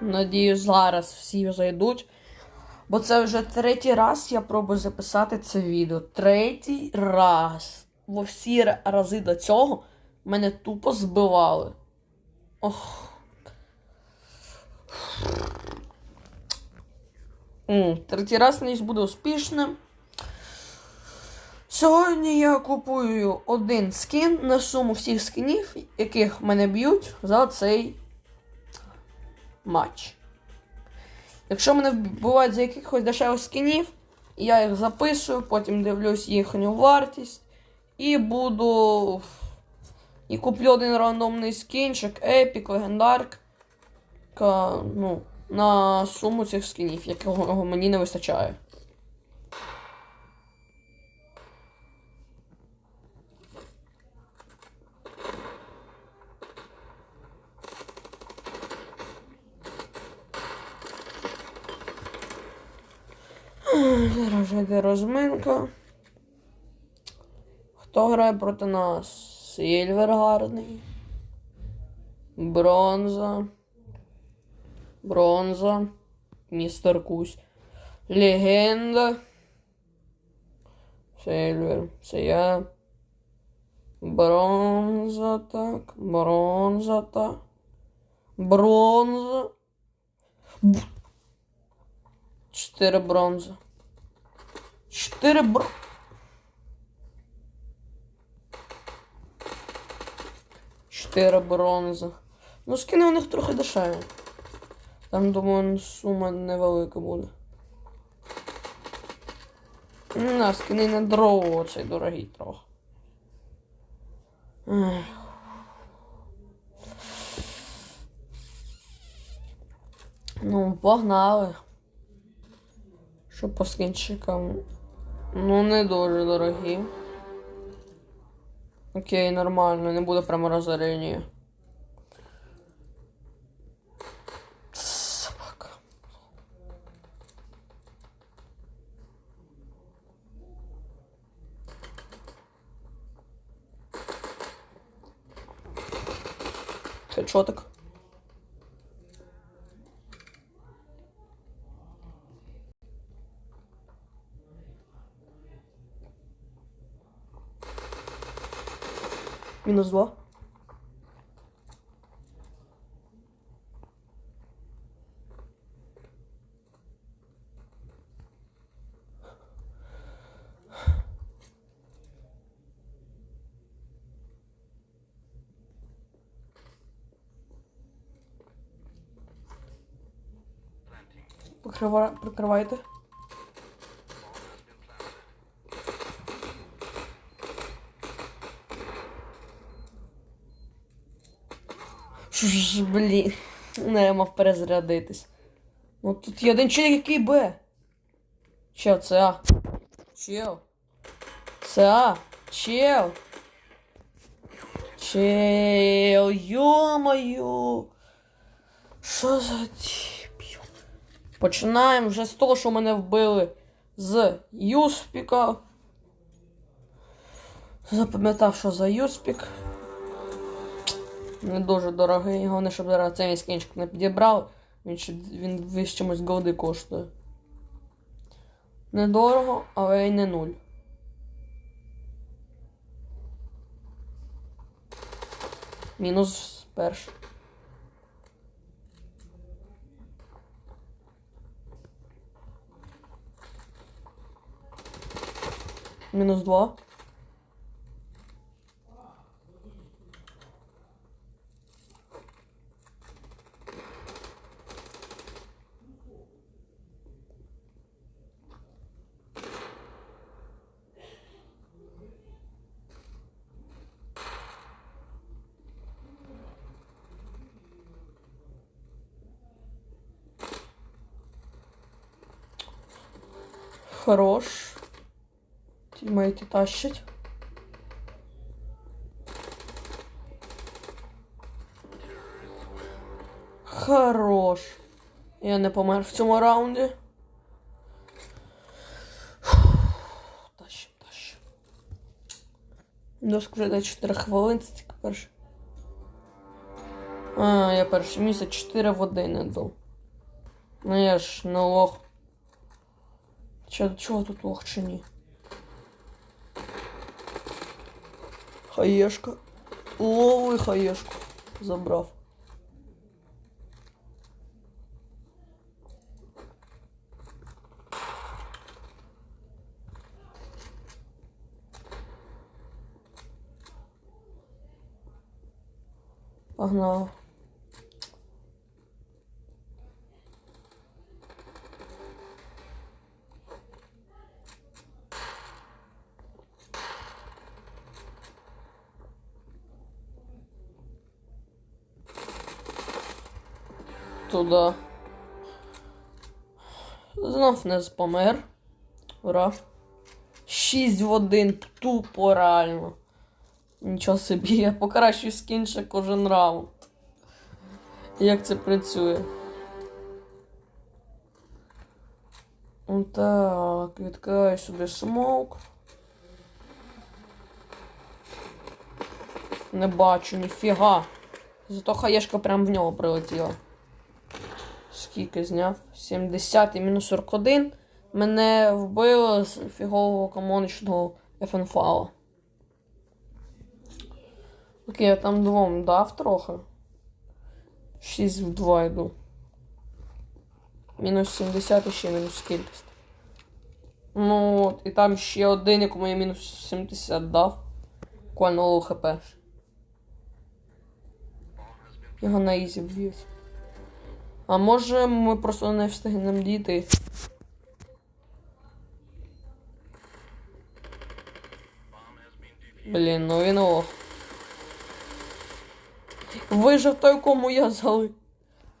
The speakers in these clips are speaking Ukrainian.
Надіюсь, зараз всі зайдуть. Бо це вже третій раз я пробую записати це відео. Третій раз. Во всі рази до цього мене тупо збивали. Ох. Третій раз надіюсь буде успішним. Сьогодні я купую один скін на суму всіх скінів, яких мене б'ють за цей матч. Якщо мене вбивають за якихось дешевих скінів, я їх записую, потім дивлюсь їхню вартість і буду. І куплю один рандомний скінчик, епік, легендарк. Ну, на суму цих скінів, якого мені не вистачає. Жити розминка. Хто грає проти нас? Сільвер гарний. Бронза. Бронза. Містер Кусь. Легенда. Сильвер. Це я. Бронза так. Бронза так. Бронза. Чотири бронза. 4 бр... Чотири бронзи. Ну, скини у них трохи дешеві. Там, думаю, сума невелика буде. На, скини на дрову оцей дорогий трохи. Ну, погнали. Що по скінчикам? Ну, не дуже дорогі. Окей, нормально, не буде прямо розорення. Собака. Хедшотик. Мінус два. Прикрива... Прикривайте. Що ж, блін. Не, я мав перезарядитись. Ну тут є один челік, який Б. Чел, це А. Чел. Це А. Чел. Чел, йо-моє. Що за дебіл? Починаємо вже з того, що мене вбили з Юспіка. Запам'ятав, що за Юспік. Не дуже дорогий, головне, щоб зараз цей скінчик не підібрав. Він, він весь чимось голди коштує. Недорого, але й не нуль. Мінус перший. Мінус два. Хорош. Тімейти тащать. Хорош. Я не помер в цьому раунді. Тащим, тащим. Доск вже дає 4 хвилин, це тільки перше. А, я перше місяць 4 в 1 іду. Ну я ж не лох. Чо, чого тут лох чи ні? Хаєшка. Лови хаєшку. Забрав. Погнав. Туда. Знов не помер. Ура. 6 в 1. Тупо реально. Нічого собі, я покращую скін ще кожен раунд. Як це працює? Ну Так, відкриваю сюди смок. Не бачу, ніфіга. Зато хаєшка прям в нього прилетіла. Скільки зняв? 70 і мінус 41. Мене вбило з фігового комонічного ФНФАла. Окей, я там двом дав трохи. 6 в 2 йду. Мінус 70 і ще мінус кількість. Ну от, і там ще один, якому я мінус 70 дав. Буквально лоу хп. Його на ізі б'ють. А може ми просто не встигнемо дійти. Блін, ну він ох. Вижив той, кому я зали.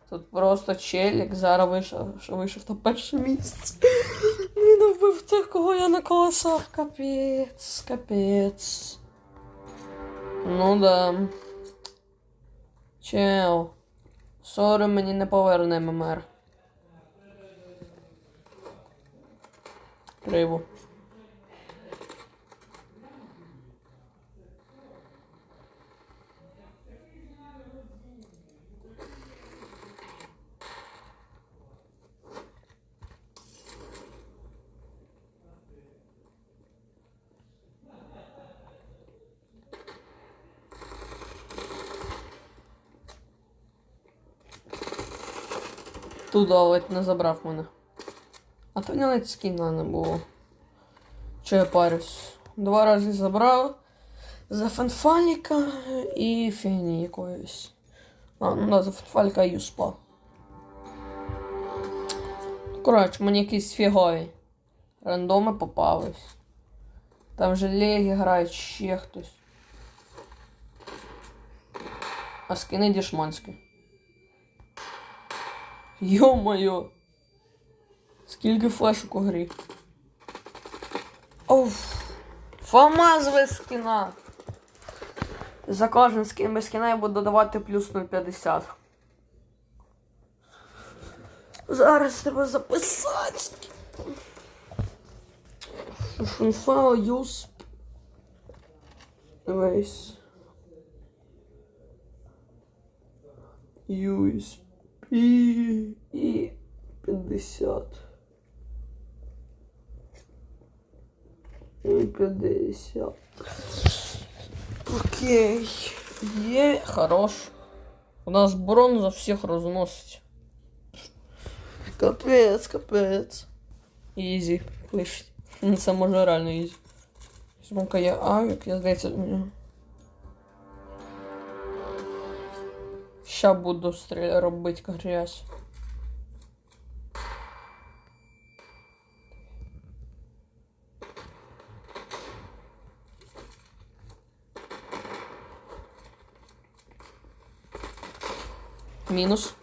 Тут просто челік зараз вийшов, вийшов на перше місце. Він вбив тих, кого я наколосав. Капець, капець. Ну да. Чел. Сори мені не поверне ММР. Криво. Туда ледь не забрав мене. А то нього навіть скіна не було. Че я парюсь? Два рази забрав. За фанфаліка і фіні якоїсь. А, ну да, за фанфаліка і юспа. Коротше, мені якісь фігові. Рандоми попались. Там же легі грають ще хтось. А скини дішманські. Йо-моє. Скільки флешок у грі. Оф. Фамазове скіна. За кожен скін без скіна я буду додавати плюс 0,50. Зараз треба записати. Шунфао юз. Весь. USP і 50. І 50. Окей. Є. Хорош. У нас бронза всіх розносить. Капець, капець. Ізі. Пишіть. Ну, Це може реально ізі. Смока є авік, я здається. м. Ща буду стріля робити грязь. Мінус.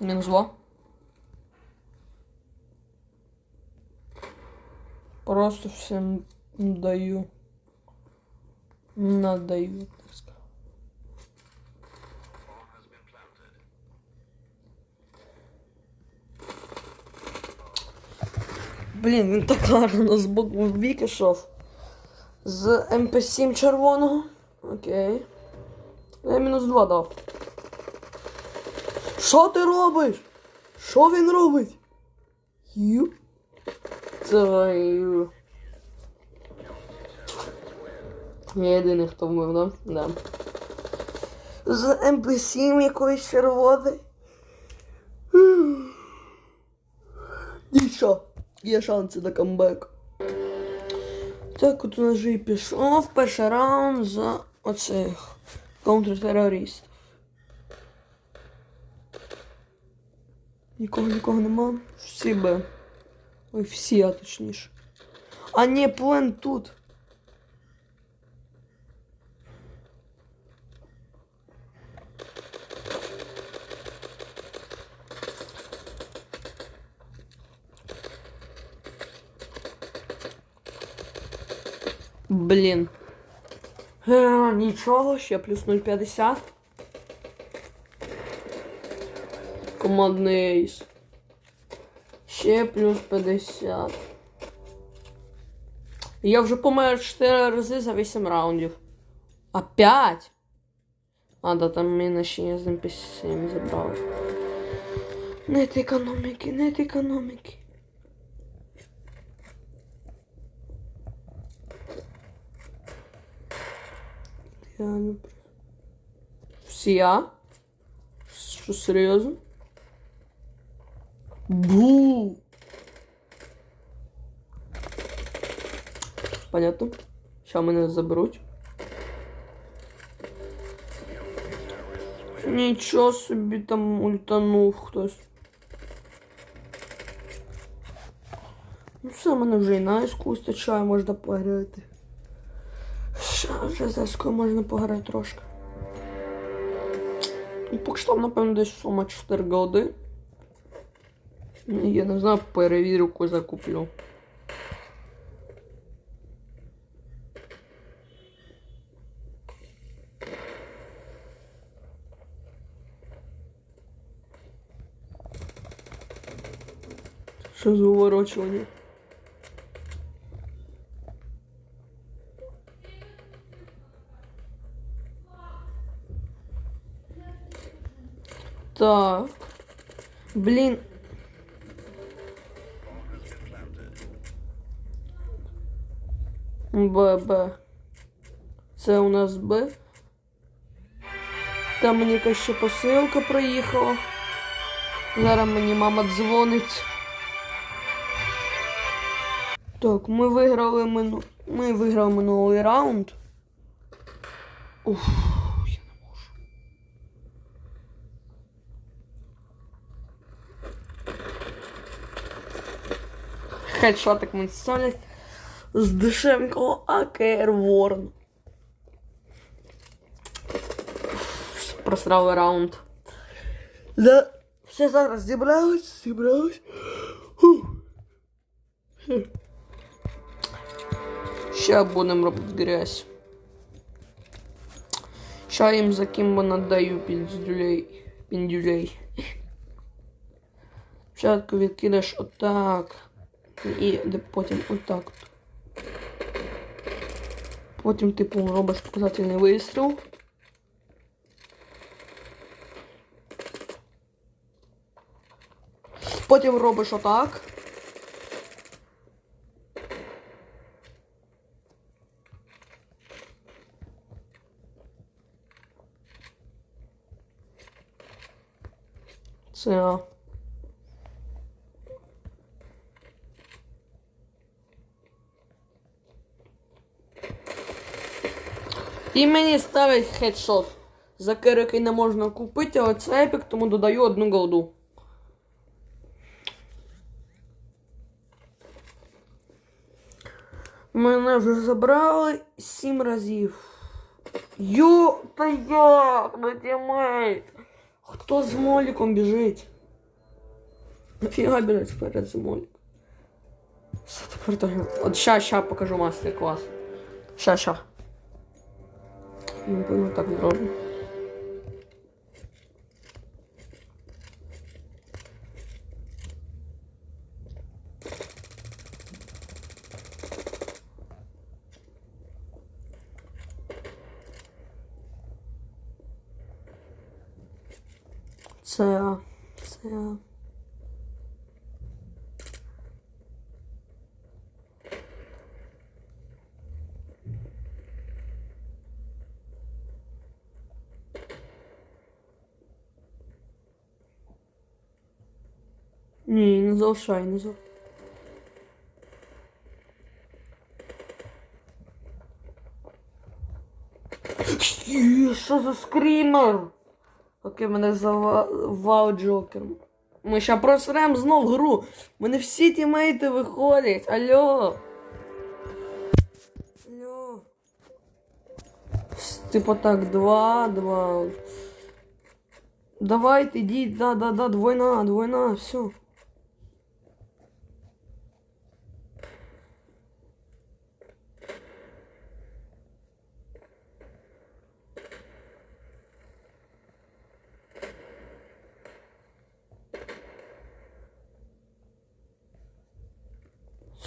Мінус два. Просто всем даю. Надаю, так сказать. Блін, він так гарно з боку в бік. З МП7 червоного. Окей. Я мінус 2 дав. Що ти робиш? Що він робить? Ю. Твою. Я єдиний, хто вмив, да? Да. З МП7 якоїсь червоної. Нічого. Є шанси на камбек. Так, от у нас же і пішов перший раунд за оцих контртерористів. Нікого нікого нема. Всі Б. Ой, всі, а точніше. А ні, плен тут. Блін. Е, нічого, ще плюс 0,50. Командний ейс. Ще плюс 50. Я вже помер 4 рази за 8 раундів. А 5? А, да, там мене ще я з NPC забрали. Нет економіки, нет економіки. Я не... пр- Всі я? Що, серйозно? Бу! Понятно. Ща мене заберуть. Нічого собі там ультанув хтось. Ну все, мене вже і на іску вистачає, можна пограти. Ще вже з ескою можна пограти трошки. Ну, поки що напевно, десь сума 4 голди. Я не знаю, перевірю, яку закуплю. Що за уворочування? Так. Блін. Б, Б. Це у нас Б. Там мені якась ще посилка приїхала. Зараз мені мама дзвонить. Так, ми виграли мину... Ми виграли минулий раунд. Уф, я не можу. Хедшотик мені солять з дешевенького АКР Ворн. Просрали раунд. Да. Все зараз зібралось. Фух. Ща будемо робити грязь. Ща їм за кимбо надаю піндюлей. Піндюлей. Спочатку відкидаєш отак. І потім отак. Потім, типу, робиш показательний вистріл. Потім робиш отак. Це. І мені ставить хедшот. За який не можна купити, але це епік, тому додаю одну голду. Мене вже забрали сім разів. Ю, та як, ну. Хто з моліком біжить? Нафіга біжить вперед з моліком? Все, тепер так. От ща, ща покажу мастер-клас. Ща, ща. Напевно, так зроблю. Це. Це. Ні, не залишай, не залишай. Що за скрімер? Окей, мене завав Джокером. Ми ще просрем знов гру. Мене всі тімейти виходять. Алло. Алло. Типу так, два, два. Давайте, йдіть, да, да, да, двойна, двойна, все.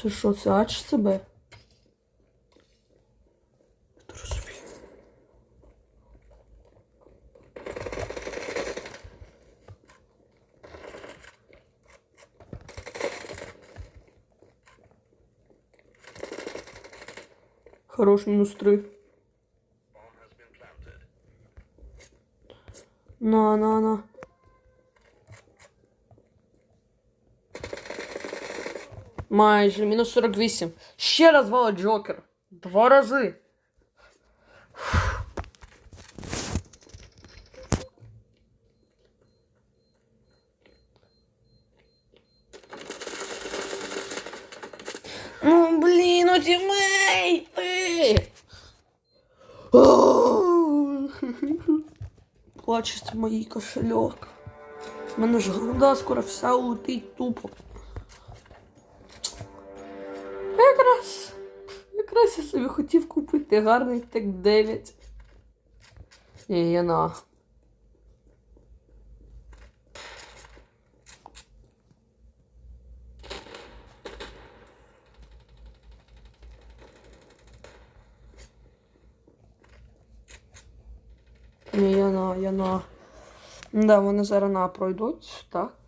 Це що, це ач себе? Я не розумію. Хорош мінус три. На, на, на. Майже мінус 48. Ще раз вала Джокер. Два рази. Ну, блін, тімейти! Плачеться мій кошельок. У мене ж груда скоро вся летить тупо. Хотів купити гарний тек 9. Ні, я на. Я на, я на. Да, вони зараз на пройдуть, так.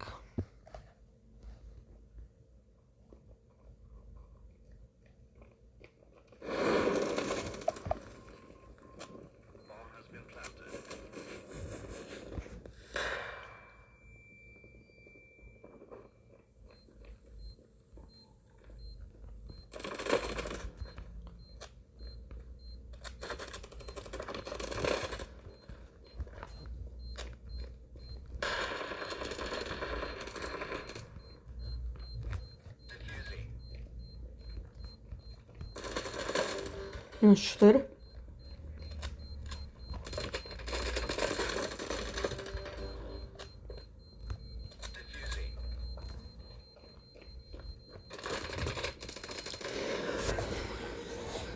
Мінус 4.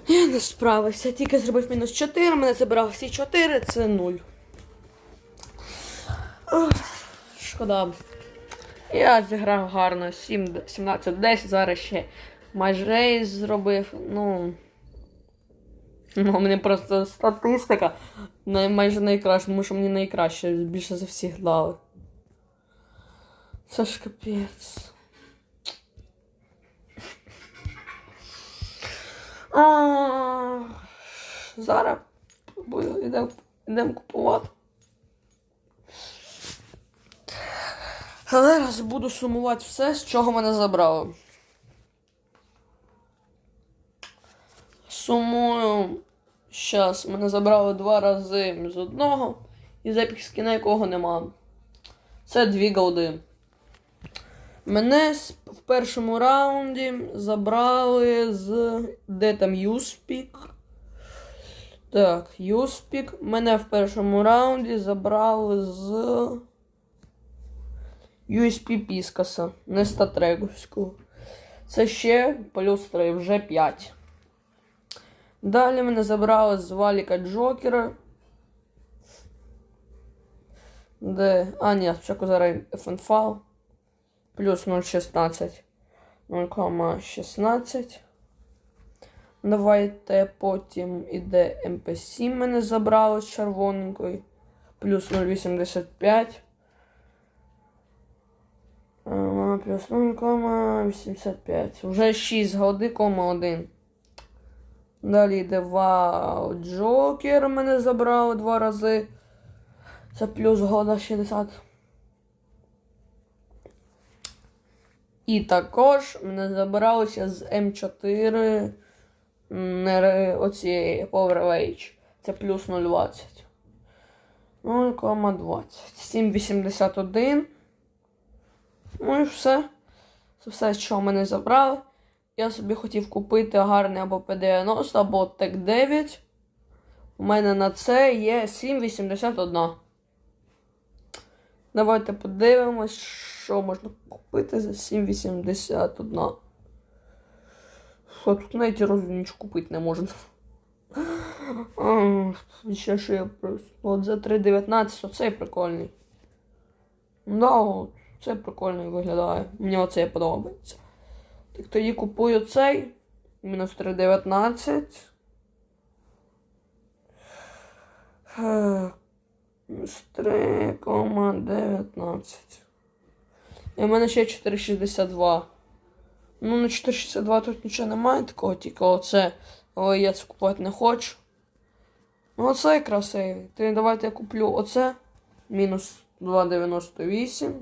Я не справився, тільки зробив мінус 4, мене забрав всі 4, це 0. Ох, Шкода. Я зіграв гарно 7, 17-10, зараз ще майже рейс зробив. Ну. Ну, мені просто статистика най- майже найкраща, тому що мені найкраще більше за всіх дали. Це ж капець. А, Зараз йдемо йдем купувати. Але раз буду сумувати все, з чого мене забрали. Сумую. Щас, мене забрали два рази з одного, і з епік скіна якого нема. Це дві голди. Мене в першому раунді забрали з. Де там Юспік? Так, Юспік. Мене в першому раунді забрали з. USP Піскаса, не статреговського. Це ще плюс 3, вже 5. Далі мене забрали з валіка Джокера. Де. А, ні, спочатку зараз FNFAL. Плюс 0,16. 0,16. Давайте потім іде MP7 мене забрали з червоненької. Плюс 0,85. плюс 0,85. Вже 6 годи, кома 1. Далі йде вау. Джокер мене забрали два рази. Це плюс года 60. І також мене забрали ще з М4 не оцієї Power Rage. Це плюс 0,20. 0,20. 7,81. Ну і все. Це все, що мене забрали. Я собі хотів купити гарний або P90, або Тек 9. У мене на це є 7,81. Давайте подивимось, що можна купити за 7,81. Що тут навіть розумніч купити не можна. А, Ще що я просто. От за 3,19 оцей прикольний. Да, це прикольно виглядає. Мені оцей подобається. Так тоді купую цей. Мінус 3,19. Е, Мінус 3,19. І в мене ще 4,62. Ну, на 4,62 тут нічого немає такого, тільки оце. Але я це купувати не хочу. Ну, оце красивий. Ти давайте я куплю оце. Мінус 2,98.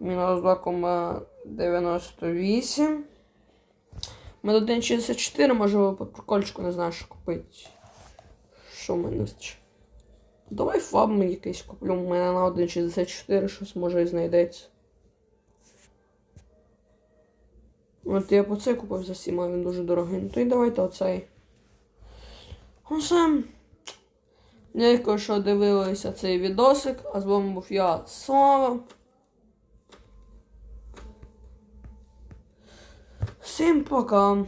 Мінус 2,98. Ми до 1,64 може по прикольчику не знаю, що купити. Що в мене? Давай фаб якийсь куплю. У мене на 1,64 щось може і знайдеться. От я б оцей купив за 7, а він дуже дорогий. Ну то й давайте оцей. Усе. Дякую, що дивилися цей відосик. А з вами був я, Слава. Всім пока.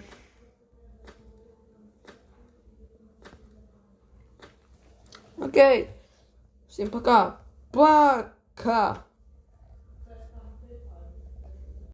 Окей. Всім пока. Пока.